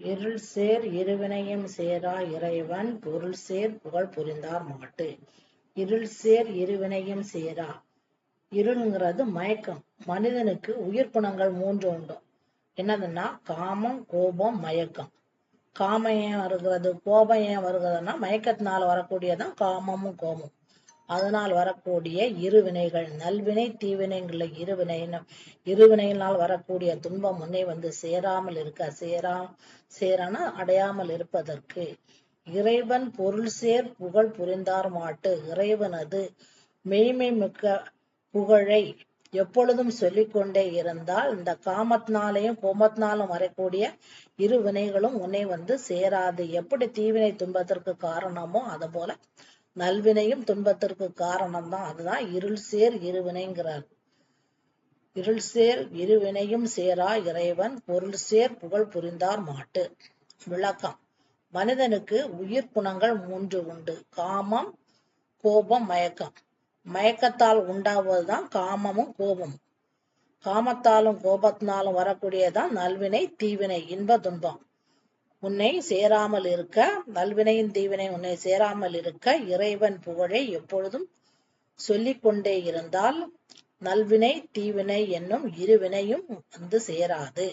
இருள் சேர் இருவினையும் சேரா இறைவன் பொருள் சேர் புகழ் புரிந்தார் மாட்டு. இருள் சேர் இருவினையும் சேரா. இருள்ங்கிறது மயக்கம். மனிதனுக்கு உயிர் குணங்கள் மூன்று உண்டு. என்னதுன்னா காமம் கோபம் மயக்கம். காமம் ஏன் வருகிறது? கோபம் ஏன் வருகிறதுனா மயக்கத்தினால வரக்கூடியதான் காமமும் கோபம் அதனால் வரக்கூடிய இருவினைகள் நல்வினை தீவினைங்களை இருவினை இருவினையினால் வரக்கூடிய துன்பம் முன்னே வந்து சேராமல் இருக்க சேரா சேரன அடையாமல் இருப்பதற்கு. இறைவன் பொருள் சேர் புகழ் புரிந்தார் மாட்டு. இறைவனது மெய்மை மிக்க புகழை எப்பொழுதும் சொல்லிக்கொண்டே இருந்தால் இந்த காமத்தினாலையும் கோமத்தினாலும் வரக்கூடிய இரு வினைகளும் உன்னை வந்து சேராது. எப்படி தீவினை துன்பத்திற்கு காரணமோ அது போல நல்வினையும் துன்பத்திற்கு காரணம் தான் அதுதான் இருள் சேர் இருவினைங்கிறார். இருள் சேர் இருவினையும் சேரா இறைவன் பொருள் சேர் புகழ் புரிந்தார் மாட்டு. விளக்கம். மனிதனுக்கு உயிர் குணங்கள் மூன்று உண்டு. காமம் கோபம் மயக்கம். மயக்கத்தால் உண்டாவதுதான் காமமும் கோபமும். காமத்தாலும் கோபத்தினாலும் வரக்கூடியதான் நல்வினை தீவினை இன்ப துன்பம். உன்னை சேராமல் இருக்க நல்வினையின் தீவினை உன்னை சேராமல் இருக்க இறைவன் புகழை எப்பொழுதும் சொல்லிக் கொண்டே இருந்தால் நல்வினை தீவினை என்னும் இருவினையும் வந்து சேராது.